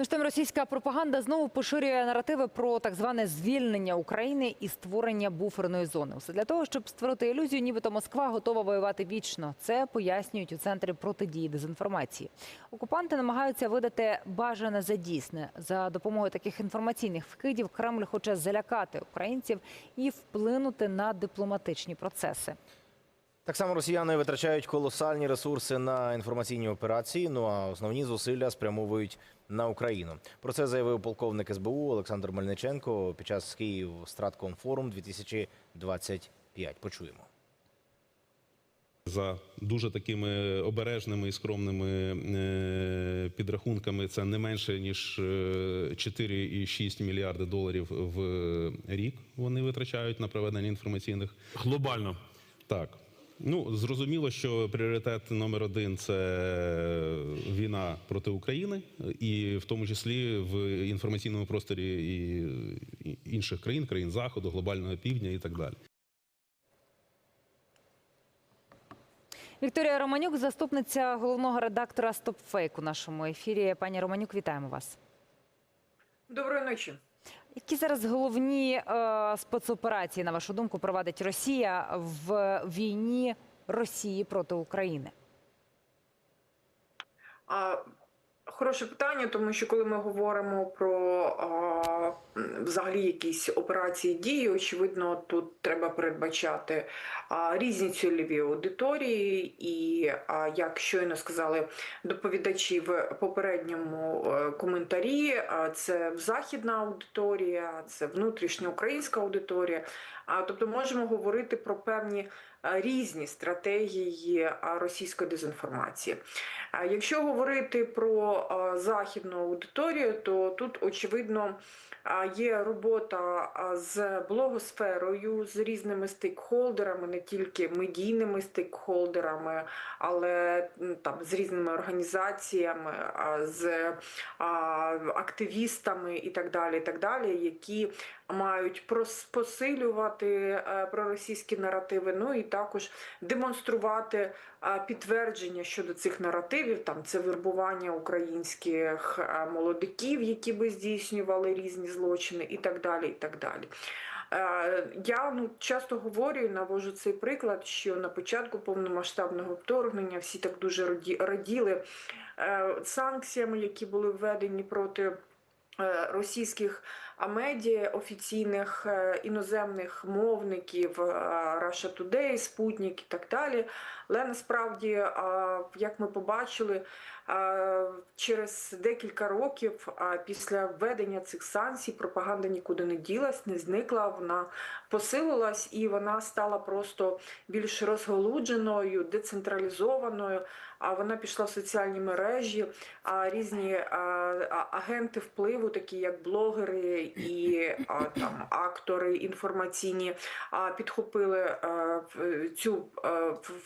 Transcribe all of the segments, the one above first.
Ну ж там російська пропаганда знову поширює наративи про так зване звільнення України і створення буферної зони. Все для того, щоб створити ілюзію, нібито Москва готова воювати вічно. Це пояснюють у центрі протидії дезінформації. Окупанти намагаються видати бажане за дійсне. За допомогою таких інформаційних вкидів Кремль хоче залякати українців і вплинути на дипломатичні процеси. Так само росіяни витрачають колосальні ресурси на інформаційні операції. Ну а основні зусилля спрямовують на Україну. Про це заявив полковник СБУ Олександр Мельниченко під час Київ Стратком Форум 2025. Почуємо. За дуже такими обережними і скромними е, підрахунками, це не менше ніж е, 4,6 мільярди доларів в рік. Вони витрачають на проведення інформаційних Глобально. так. Ну зрозуміло, що пріоритет номер один це війна проти України, і в тому числі в інформаційному просторі і інших країн, країн заходу, глобального півдня і так далі. Вікторія Романюк, заступниця головного редактора «Стопфейк» у нашому ефірі. Пані Романюк, вітаємо вас. Доброї ночі. Які зараз головні е, спецоперації, на вашу думку, провадить Росія в війні Росії проти України? Хороше питання, тому що коли ми говоримо про а, взагалі якісь операції дії, очевидно, тут треба передбачати а, різні цільові аудиторії, і а, як щойно сказали доповідачі в попередньому е, коментарі, а, це західна аудиторія, це внутрішня українська аудиторія. Тобто можемо говорити про певні е, різні стратегії російської дезінформації. Якщо говорити про західну аудиторію, то тут очевидно є робота з блогосферою, з різними стейкхолдерами, не тільки медійними стейкхолдерами, але там з різними організаціями, з активістами і так далі, і так далі, які мають посилювати е, проросійські наративи, ну і також демонструвати е, підтвердження щодо цих наративів. Там це вербування українських е, молодиків, які би здійснювали різні злочини, і так далі. І так далі. Я ну часто говорю навожу цей приклад, що на початку повномасштабного вторгнення всі так дуже раділи санкціями, які були введені проти. Російських а, медіа офіційних е, іноземних мовників е, Russia Today, Спутник і так далі. Але насправді, як ми побачили, через декілька років після введення цих санкцій пропаганда нікуди не ділась, не зникла. Вона посилилась і вона стала просто більш розголудженою, децентралізованою. А вона пішла в соціальні мережі, а різні агенти впливу, такі як блогери і там актори інформаційні, підхопили цю,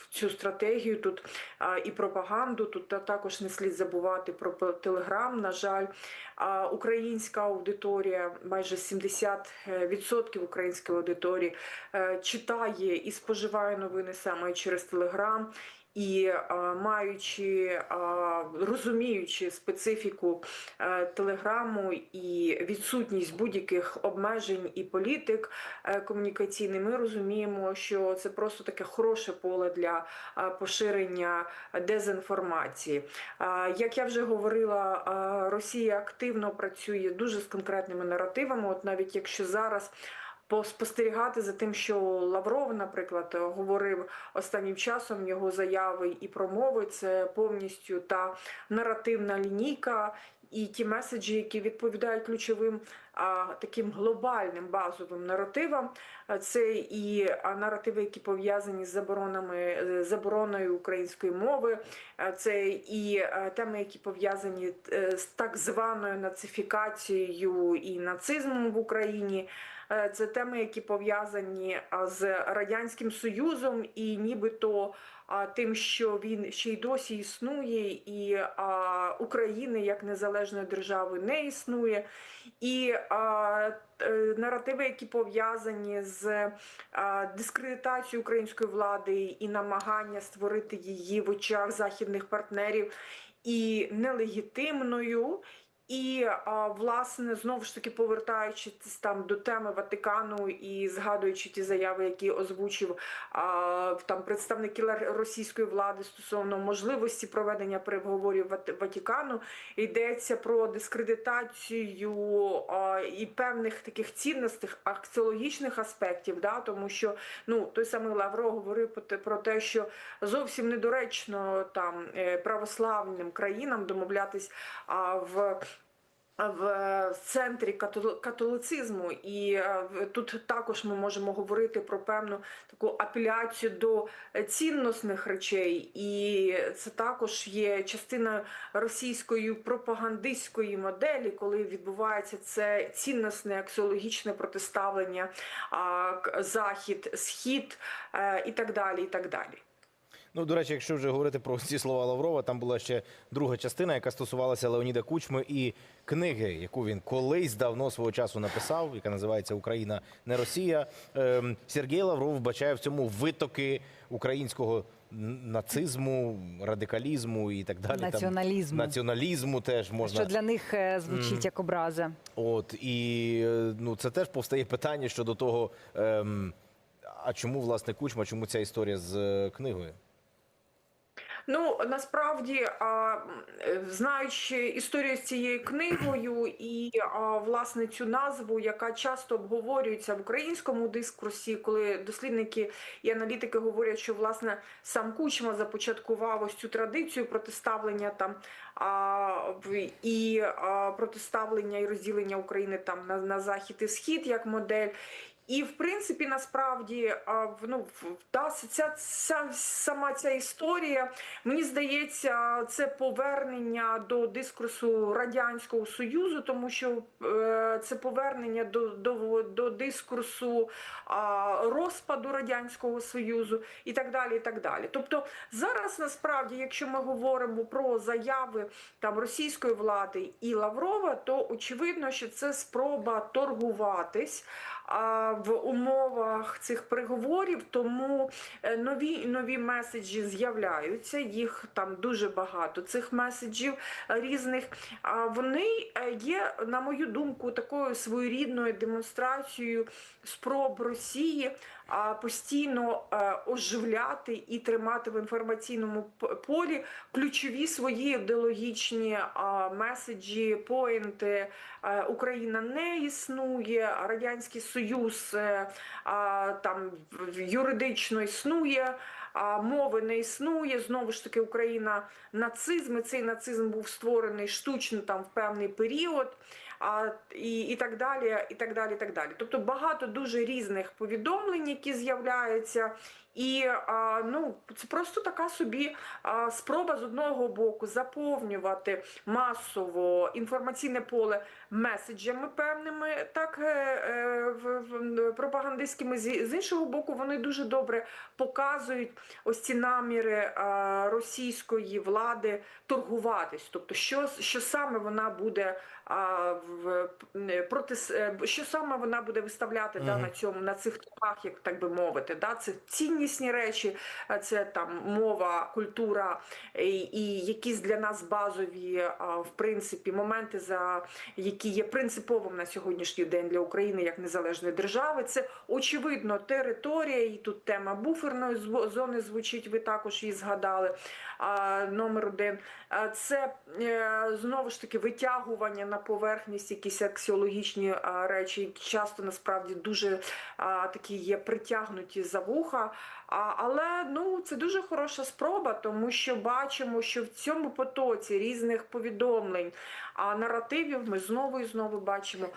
цю стратегію тут і пропаганду. Тут також не слід забувати про телеграм. На жаль, українська аудиторія, майже 70% української аудиторії е, читає і споживає новини саме через телеграм. І маючи, розуміючи специфіку е, телеграму і відсутність будь-яких обмежень і політик е, комунікаційний, ми розуміємо, що це просто таке хороше поле для е, поширення дезінформації. Як я вже говорила, Росія активно працює дуже з конкретними наративами. От навіть якщо зараз поспостерігати за тим, що Лавров, наприклад, говорив останнім часом його заяви і промови, це повністю та наративна лінійка. І ті меседжі, які відповідають ключовим таким глобальним базовим наративам, це і наративи, які пов'язані з заборонами е, забороною української мови, це і е, теми, які пов'язані е, з так званою нацифікацією і нацизмом в Україні. Е, Це теми, які пов'язані з радянським союзом, і нібито тим, що він ще й досі існує, і України як незалежної держави не існує. І е, наративи, які пов'язані з а, дискредитацією української влади і намагання створити її в очах західних партнерів і нелегітимною. І власне знову ж таки повертаючись там до теми Ватикану і згадуючи ті заяви, які озвучив там представники російської влади стосовно можливості проведення переговорів Ват- Ватикану, йдеться про дискредитацію і певних таких цінностих акціологічних аспектів, да, тому що ну той самий Лавров говорив про те- що зовсім недоречно там е, православним країнам домовлятись в в центрі католи- католицизму, і е, тут також ми можемо говорити про певну таку апеляцію до е, цінностних речей, і це також є частиною російської пропагандистської моделі, коли відбувається це цінностне аксіологічне протиставлення захід, схід е, і так далі. І так далі. Ну, до речі, якщо вже говорити про ці слова Лаврова, там була ще друга частина, яка стосувалася Леоніда Кучми і книги, яку він колись давно свого часу написав, яка називається Україна не Росія. Ем, Сергій Лавров вбачає в цьому витоки українського нацизму, радикалізму і так далі. Націоналізму. Там, націоналізму теж можна. Що для них е, звучить як образа. От і е, ну це теж повстає питання щодо того, ем, а чому власне Кучма, чому ця історія з е, книгою? Ну насправді, знаючи історію з цією книгою і власне цю назву, яка часто обговорюється в українському дискурсі, коли дослідники і аналітики говорять, що власне сам Кучма започаткував ось цю традицію протиставлення там і протиставлення і розділення України там на, на захід і схід як модель. І в принципі, насправді, ну, та, ця, ця сама ця історія, мені здається, це повернення до дискурсу радянського союзу, тому що е, це повернення до, до, до дискурсу розпаду радянського союзу і так далі. І так далі. Тобто зараз насправді, якщо ми говоримо про заяви там російської влади і Лаврова, то очевидно, що це спроба торгуватись в умовах цих переговорів, тому е, нові нові меседжі з'являються. Їх там дуже багато. Цих меседжів різних. А вони е, є, на мою думку, такою своєрідною демонстрацією спроб Росії постійно е, оживляти і тримати в інформаційному полі ключові свої ідеологічні меседжі, поінти. Е, Україна не існує, Радянський Союз е, там юридично існує. Мови не існує. Знову ж таки, Україна нацизм. і Цей нацизм був створений штучно там в певний період. А, і, і так далі, і так далі, і так далі. Тобто багато дуже різних повідомлень, які з'являються, і ну це просто така собі спроба з одного боку заповнювати масово інформаційне поле меседжами певними, так е, е, в- пропагандистськими з іншого боку, вони дуже добре показують ось ці наміри російської влади торгуватись. Тобто, що, що саме вона буде в проти е, що саме вона буде виставляти да, на цьому на цих торгах, як так би мовити. Да? Це ціннісні речі, це там мова, культура і, якісь для нас базові в принципі моменти, за які є принциповим на сьогоднішній день для України як незалежної держави. Це очевидно територія, і тут тема буферної зони звучить. Ви також її згадали. Номер один. Це е, знову ж таки витягування на поверхність якісь аксіологічні речі, часто насправді дуже такі є притягнуті за вуха. Але ну це дуже хороша спроба, тому що бачимо, що в цьому потоці різних повідомлень, а наративів ми знову і знову бачимо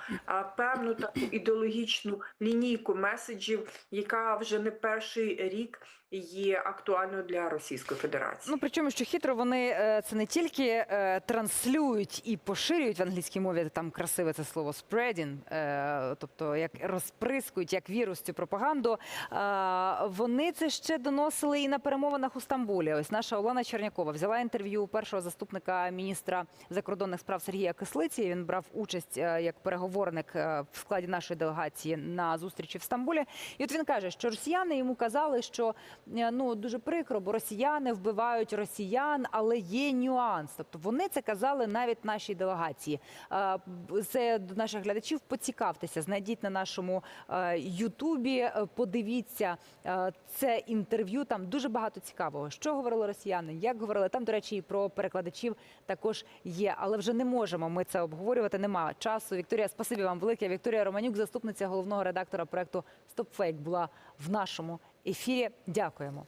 певну таку ідеологічну лінійку меседжів, яка вже не перший рік є актуальною для Російської Федерації. Ну причому що хитро вони е, це не тільки е, транслюють і поширюють в англійській мові там красиве це слово spreading, е, тобто як розприскують як вірус цю пропаганду. Вони це ще доносили і на перемовинах у Стамбулі. Ось наша Олена Чернякова взяла інтерв'ю першого заступника міністра закордонних справ Сергія Кислиці. Він брав участь як переговорник в складі нашої делегації на зустрічі в Стамбулі. І от він каже, що росіяни йому казали, що ну дуже прикро, бо росіяни вбивають росіян, але є нюанс. Тобто вони це казали навіть нашій делегації. Е, Це до наших глядачів. Поцікавтеся, знайдіть на нашому е, Ютубі, е, подивіться е, це інтерв'ю. Там дуже багато цікавого. Що говорили росіяни, як говорили там. До речі, і про перекладачів також є, але вже не можемо ми це обговорювати. Нема часу. Вікторія, спасибі вам велике. Вікторія Романюк, заступниця головного редактора проекту «Стопфейк», була в нашому ефірі. Дякуємо.